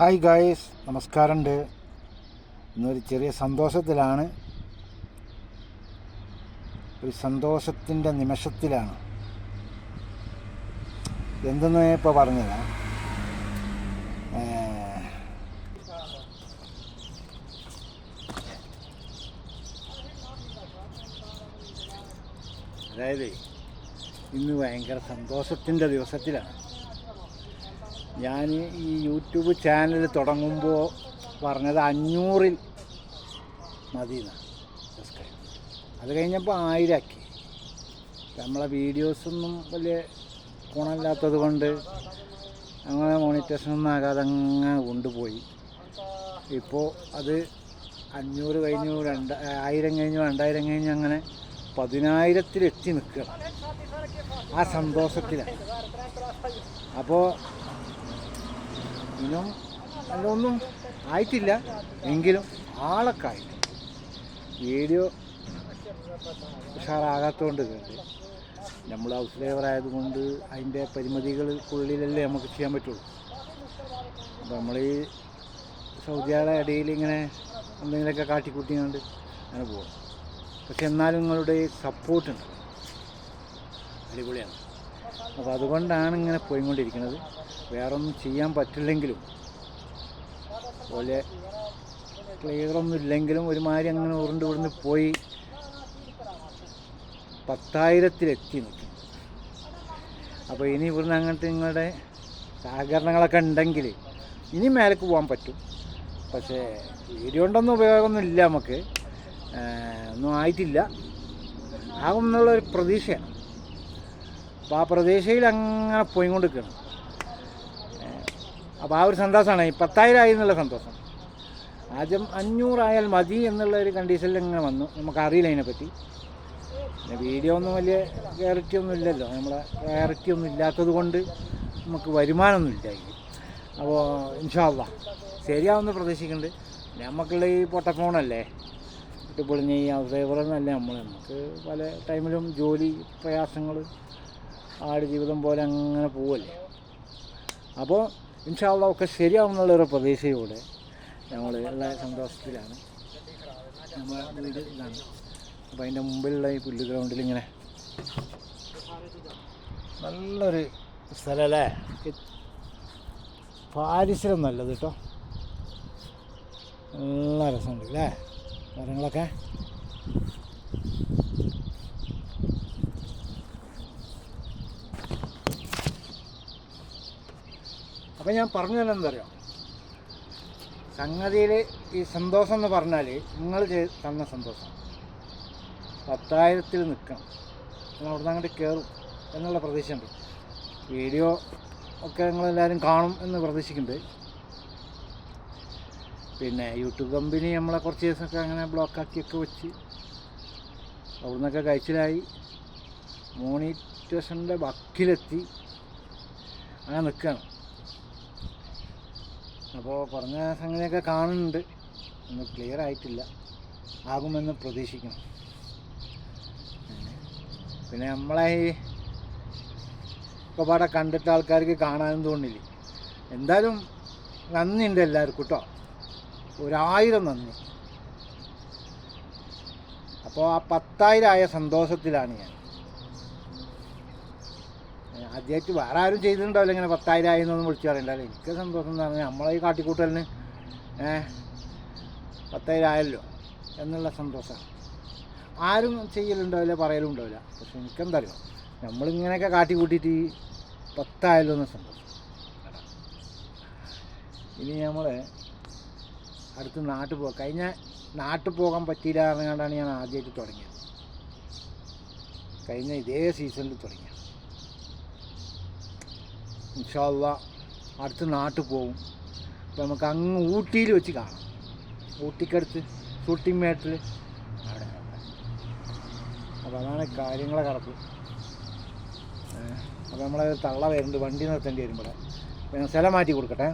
Hi guys നമസ്കാരമുണ്ട്. ഇന്നൊരു ചെറിയ സന്തോഷത്തിലാണ്. ഒരു സന്തോഷത്തിന്റെ നിമിഷത്തിലാണ്. എന്തെന്ന് ഇപ്പോൾ പറഞ്ഞത് അതായത് ഇന്ന് ഭയങ്കര സന്തോഷത്തിന്റെ ദിവസത്തിലാണ്. ഞാൻ ഈ യൂട്യൂബ് ചാനൽ തുടങ്ങുമ്പോൾ പറഞ്ഞത് അഞ്ഞൂറിൽ മതി എന്നാണ് സബ്സ്ക്രൈബ് അത് കഴിഞ്ഞപ്പോൾ ആയിരമാക്കി നമ്മളെ വീഡിയോസൊന്നും വലിയ ഗുണമില്ലാത്തത് കൊണ്ട് അങ്ങനെ മോണിറ്റേഷനൊന്നും ആകാതെ അങ്ങനെ കൊണ്ടുപോയി. ഇപ്പോൾ അത് അഞ്ഞൂറ് കഴിഞ്ഞു രണ്ട് ആയിരം കഴിഞ്ഞു രണ്ടായിരം കഴിഞ്ഞു അങ്ങനെ പതിനായിരത്തിലെത്തി നിൽക്കണം ആ സന്തോഷത്തിലാണ്. അപ്പോൾ ഇനും? അല്ലൊന്നും ആയിട്ടില്ല. എങ്കിലും ആളൊക്കെ ആയി വീഡിയോ ഉഷാറാകാത്തതുകൊണ്ട് കേട്ട്. നമ്മൾ ഹൗസ് ഡ്രൈവർ ആയതുകൊണ്ട് അതിന്റെ പരിമിതികൾക്കുള്ളിലല്ലേ നമുക്ക് ചെയ്യാൻ പറ്റുള്ളൂ. അപ്പോൾ നമ്മൾ ഈ സൗദിയുടെ ഇടയിൽ ഇങ്ങനെ എന്തെങ്കിലുമൊക്കെ കാട്ടിക്കൂട്ടിക്കൊണ്ട് അങ്ങനെ പോകും പക്ഷെ എന്നാലും നിങ്ങളുടെ സപ്പോർട്ടുണ്ട് അടിപൊളിയാണ്. അപ്പോൾ അതുകൊണ്ടാണ് ഇങ്ങനെ പോയിക്കൊണ്ടിരിക്കുന്നത്. വേറൊന്നും ചെയ്യാൻ പറ്റില്ലെങ്കിലും. പോലെ ക്ലിയറൊന്നും ഇല്ലെങ്കിലും ഒരുമാതിരി അങ്ങനെ ഉരുണ്ട് ഇവിടുന്ന് പോയി പത്തായിരത്തിലെത്തി നിൽക്കും അപ്പോൾ ഇനി ഇവിടുന്ന് അങ്ങനത്തെ നിങ്ങളുടെ സഹകരണങ്ങളൊക്കെ ഉണ്ടെങ്കിൽ ഇനി മേലേക്ക് പോകാൻ പറ്റും. പക്ഷേ വീഡിയോ കൊണ്ടൊന്നും ഉപയോഗമൊന്നും ഇല്ല നമുക്ക്. ഒന്നും ആയിട്ടില്ല. ആകും എന്നുള്ളൊരു പ്രതീക്ഷയാണ്. അപ്പോൾ ആ പ്രതീക്ഷയിൽ അങ്ങനെ പോയിക്കൊണ്ടിരിക്കണം അപ്പോൾ ആ ഒരു സന്തോഷമാണ്. ഈ പത്തായിരം ആയി എന്നുള്ള സന്തോഷം. ആദ്യം അഞ്ഞൂറായാൽ മതി എന്നുള്ള ഒരു കണ്ടീഷനിൽ ഇങ്ങനെ വന്നു. നമുക്ക് നമുക്കറിയില്ല അതിനെപ്പറ്റി. പിന്നെ വീഡിയോ ഒന്നും വലിയ ക്ലാരിറ്റി ഒന്നും ഇല്ലല്ലോ. നമ്മളെ ക്ലാരിറ്റി ഒന്നും ഇല്ലാത്തത് കൊണ്ട് നമുക്ക് വരുമാനമൊന്നും അതിൽ അപ്പോൾ ഇൻഷാല്ല ശരിയാവുന്ന പ്രതീക്ഷിക്കുന്നുണ്ട്. നമുക്കുള്ള ഈ പൊട്ട ഫോണല്ലേ ഇട്ട് പൊളിഞ്ഞ ഈ ഡ്രൈവറെന്നല്ല നമ്മൾ നമുക്ക് പല ടൈമിലും ജോലി പ്രയാസങ്ങൾ ആട് ജീവിതം പോലെ അങ്ങനെ പോവല്ലേ? അപ്പോൾ ഇൻഷാല്ല ഒക്കെ ശരിയാവുന്നുള്ളൊരു പ്രതീക്ഷയോടെ ഞങ്ങൾ ഉള്ള സന്തോഷത്തിലാണ്. നമ്മളെ ഇതാണ്. അപ്പോൾ അതിന്റെ മുമ്പിലുള്ള ഈ പുല്ല് ഗ്രൗണ്ടിൽ ഇങ്ങനെ നല്ലൊരു സ്ഥലമല്ലേ പാരിസരം നല്ലത് കേട്ടോ നല്ല രസമുണ്ട് അല്ലേ മരങ്ങളൊക്കെ? അപ്പം ഞാൻ പറഞ്ഞു തന്നെ എന്താ അറിയാം സംഗതിയിൽ ഈ സന്തോഷം എന്ന് പറഞ്ഞാൽ നിങ്ങൾ തന്ന സന്തോഷം. പത്തായിരത്തിൽ നിൽക്കണം. നിങ്ങൾ നിന്ന് അങ്ങോട്ട് കയറും എന്നുള്ള പ്രതീക്ഷയുണ്ട്. വീഡിയോ ഒക്കെ നിങ്ങളെല്ലാവരും കാണും എന്ന് പ്രതീക്ഷിക്കുന്നുണ്ട്. പിന്നെ യൂട്യൂബ് കമ്പനി നമ്മളെ കുറച്ച് ദിവസമൊക്കെ അങ്ങനെ ബ്ലോക്കാക്കിയൊക്കെ വെച്ച് അവിടെ നിന്നൊക്കെ കഴിച്ചിലായി. മോണിറ്റേഷന്റെ വക്കിലെത്തി. അങ്ങനെ നിൽക്കുകയാണ്. അപ്പോൾ പറഞ്ഞ സംഗതിയൊക്കെ കാണുന്നുണ്ട്. ഒന്ന് ക്ലിയർ ആയിട്ടില്ല. ആകുമെന്ന് പ്രതീക്ഷിക്കണം പിന്നെ നമ്മളെ ഈ ഒക്കെ പാടെ കണ്ടിട്ട് ആൾക്കാർക്ക് കാണാനും തോന്നില്ലേ? എന്തായാലും നന്ദിയുണ്ട് എല്ലാവർക്കും കേട്ടോ ഒരായിരം നന്ദി. അപ്പോൾ ആ പത്തായിരം ആയ സന്തോഷത്തിലാണ് ഞാൻ. ആദ്യമായിട്ട് വേറെ ആരും ചെയ്തിട്ടുണ്ടാവില്ല. ഇങ്ങനെ പത്തായിരം ആയി എന്നൊന്നും വിളിച്ചു പറയണ്ടല്ലോ എനിക്ക് സന്തോഷം എന്ന് പറഞ്ഞാൽ നമ്മളെ ഈ കാട്ടിക്കൂട്ടലിന് പത്തായിരം ആയല്ലോ എന്നുള്ള സന്തോഷമാണ് ആരും ചെയ്യലുണ്ടാവില്ല പറയലും ഉണ്ടാവില്ല പക്ഷെ എനിക്കെന്തറിയോ? നമ്മളിങ്ങനെയൊക്കെ കാട്ടി കൂട്ടിയിട്ട് പത്തായല്ലോ എന്ന സന്തോഷം. ഇനി നമ്മൾ അടുത്ത് നാട്ടിൽ പോകാം കഴിഞ്ഞ നാട്ടിൽ പോകാൻ പറ്റിയില്ല എന്നുകൊണ്ടാണ് ഞാൻ ആദ്യമായിട്ട് തുടങ്ങിയത്. കഴിഞ്ഞ ഇതേ സീസണിൽ തുടങ്ങിയത്. ഇൻഷാല്ല അടുത്ത നാട്ടിൽ പോകും അപ്പോൾ നമുക്ക് അങ്ങ് ഊട്ടിയിൽ വെച്ച് കാണാം. ഊട്ടിക്കടുത്ത് ഷൂട്ടിംഗ് മേട്ടിൽ അവിടെ. അപ്പോൾ അതാണ് കാര്യങ്ങളെ കിടപ്പ് അപ്പോൾ നമ്മളെ തള്ള വരുന്നുണ്ട് വണ്ടി നിർത്തേണ്ടി വരുമ്പോൾ സ്ഥലം മാറ്റി കൊടുക്കട്ടെ.